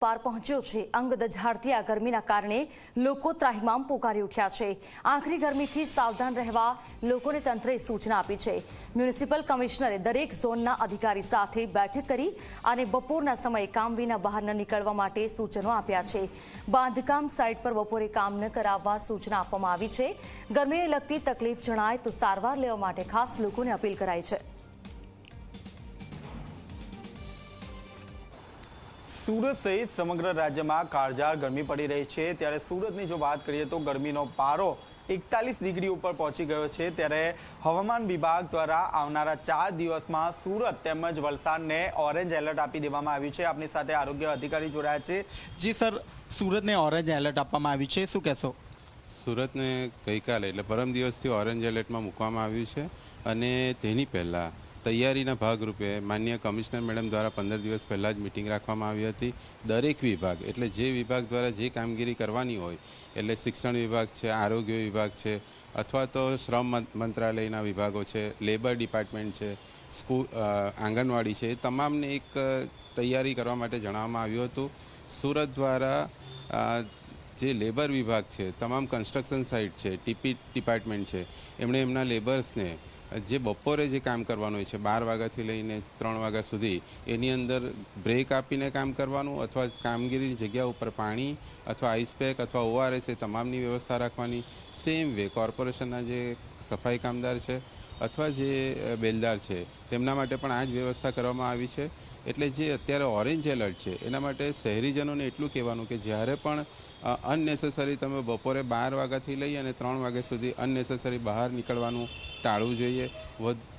પાર પહોંચ્યો છે. અંગ દઝાડતી આ ગરમીના કારણે લોકો ત્રાહિમામ પોકારી ઉઠ્યા છે. આખરી ગરમીથી સાવધાન રહેવા લોકોને તંત્રે સૂચના આપી છે. મ્યુનિસિપલ કમિશનરે દરેક ઝોનના અધિકારી સાથે બેઠક કરી અને બપોરના સમયે કામ વિના બહાર ન નીકળવા માટે સૂચનો આપ્યા છે. બાંધકામ સાઇટ પર બપોરે કામ ન કરાવવા સૂચના આપવામાં આવી છે. ગરમીને લગતી તકલીફ જણાય તો સારવાર લેવા માટે ખાસ લોકોને અપીલ કરાઈ છે. સુરત સહિત સમગ્ર રાજ્યમાં કાળઝાળ ગરમી પડી રહી છે. ત્યારે સુરતની જો વાત કરીએ તો ગરમીનો પારો એકતાલીસ ડિગ્રી ઉપર પહોંચી ગયો છે. ત્યારે હવામાન વિભાગ દ્વારા આવનારા ચાર દિવસમાં સુરત તેમજ વલસાડને ઓરેન્જ એલર્ટ આપી દેવામાં આવ્યું છે. આપની સાથે આરોગ્ય અધિકારી જોડાયા છે. જી સર, સુરતને ઓરેન્જ એલર્ટ આપવામાં આવ્યું છે. શું કહેશો? સુરતને ગઈકાલે એટલે પરમ દિવસથી ઓરેન્જ એલર્ટમાં મૂકવામાં આવ્યું છે અને તેની પહેલાં તૈયારીના ભાગરૂપે માન્ય કમિશનર મેડમ દ્વારા પંદર દિવસ પહેલાં જ મિટિંગ રાખવામાં આવી હતી. દરેક વિભાગ, એટલે જે વિભાગ દ્વારા જે કામગીરી કરવાની હોય, એટલે શિક્ષણ વિભાગ છે, આરોગ્ય વિભાગ છે, અથવા તો શ્રમ મંત્રાલયના વિભાગો છે, લેબર ડિપાર્ટમેન્ટ છે સ્કૂલ આંગણવાડી છે, એ તમામને એક તૈયારી કરવા માટે જણાવવામાં આવ્યું હતું. સુરત દ્વારા જે લેબર વિભાગ છે, તમામ કન્સ્ટ્રક્શન સાઇટ છે, ટીપી, ડિપાર્ટમેન્ટ છે, એમણે એમના લેબર્સને જે બપોરે જે કામ કરવાનું હોય છે, બાર વાગ્યાથી લઈને ત્રણ વાગ્યા સુધી, એની અંદર બ્રેક આપીને કામ કરવાનું અથવા કામગીરીની જગ્યા ઉપર પાણી અથવા આઈસ પેક અથવા ઓઆરએસ એ તમામની વ્યવસ્થા રાખવાની. સેમ વે કોર્પોરેશનના જે સફાઈ કામદાર છે અથવા જે બેલદાર છે, તેમના માટે પણ આ જ વ્યવસ્થા કરવામાં આવી છે. એટલે જે અત્યારે ઓરેન્જ એલર્ટ છે, એના માટે શહેરીજનોને એટલું કહેવાનું કે જ્યારે પણ અનનેસેસરી તમે બપોરે બાર વાગ્યાથી લઈ અને ત્રણ વાગ્યા સુધી અનનેસેસરી બહાર નીકળવાનું ટાળવું જોઈએ.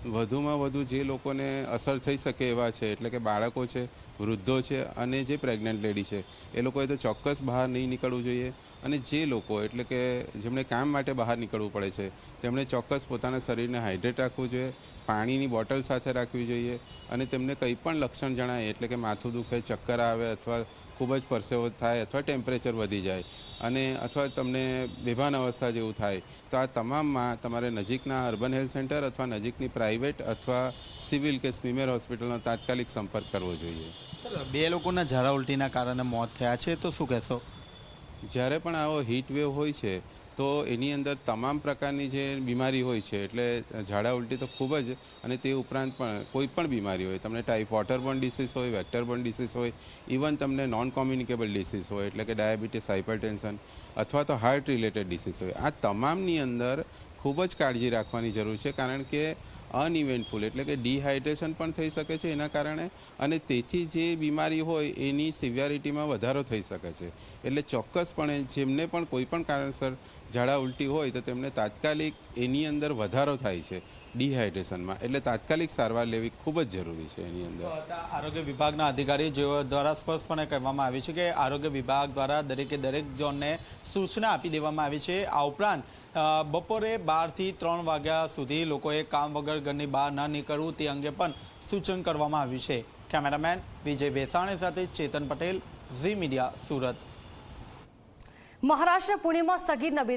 વધુમાં વધુ જે લોકોને અસર થઈ શકે એવા છે, એટલે કે બાળકો છે, વૃદ્ધો છે અને જે પ્રેગ્નન્ટ લેડી છે, એ લોકોએ તો ચોક્કસ બહાર નહીં નીકળવું જોઈએ. અને જે લોકો, એટલે કે જેમણે કામ માટે બહાર નીકળવું પડે છે, તેમણે ચોક્કસ પોતાના શરીરને હાઇડ્રેટ રાખવું જોઈએ પાણીની બોટલ સાથે રાખવી જોઈએ અને તેમને કંઈ પણ લક્ષણ જણાય એટલે કે માથું દુખે ચક્કર આવે અથવા ખૂબ જ પરસેવો થાય અથવા ટેમ્પરેચર વધી જાય અને અથવા તમને બેભાન અવસ્થા જેવું થાય તો આ તમામમાં તમારે નજીકના અર્બન હેલ્થ સેન્ટર અથવા નજીકની પ્રાઇવેટ અથવા સિવિલ કે સ્મીમેર હોસ્પિટલનો તાત્કાલિક સંપર્ક કરવો જોઈએ. બે લોકોના ઝાડા ઉલટીના કારણે મોત થયા છે તો શું કહેશો? જ્યારે પણ આવો હીટ વેવ હોય છે તો એની અંદર તમામ પ્રકારની જે બીમારી હોય છે, એટલે ઝાડા ઉલટી તો ખૂબ જ, અને તે ઉપરાંત પણ કોઈ પણ બીમારી હોય, તમને ટાઈપ વોટરબોર્ન ડિસીઝ હોય વેક્ટરબોર્ન ડિસીઝ હોય ઇવન તમને નોન કોમ્યુનિકેબલ ડિસીઝ હોય, એટલે કે ડાયાબિટીસ હાઇપરટેન્શન અથવા તો હાર્ટ રિલેટેડ ડિસીઝ હોય, આ તમામની અંદર ખૂબ જ કાળજી રાખવાની જરૂર છે, કારણ કે અનઇવેન્ટફુલ એટલે કે ડિહાઇડ્રેશન પણ થઈ શકે છે એના કારણે અને તેથી જે બીમારી હોય એની સિવિયારિટીમાં વધારો થઈ શકે છે. એટલે ચોક્કસપણે જેમને પણ કોઈ પણ કારણસર ઝાડા ઉલટી હોય તો તેમને તાત્કાલિક એની અંદર વધારો થાય છે ડિહાઇડ્રેશનમાં એટલે તાત્કાલિક સારવાર લેવી ખૂબ જ જરૂરી છે એની અંદર. આરોગ્ય વિભાગના અધિકારી જેઓ દ્વારા સ્પષ્ટપણે કહેવામાં આવ્યું છે કે આરોગ્ય વિભાગ દ્વારા દરેકે દરેક ઝોનને સૂચના આપી દેવામાં આવી છે. આ ઉપરાંત બપોરે બારથી ત્રણ વાગ્યા સુધી લોકોએ કામ વગર ઘરની બહાર ન નીકળવું તે અંગે પણ સૂચન કરવામાં આવ્યું છે. કેમેરામેન વિજય બેસાણી સાથે ચેતન પટેલ, ઝી મીડિયા સુરત. મહારાષ્ટ્ર પુણેમાં સગીર નબીર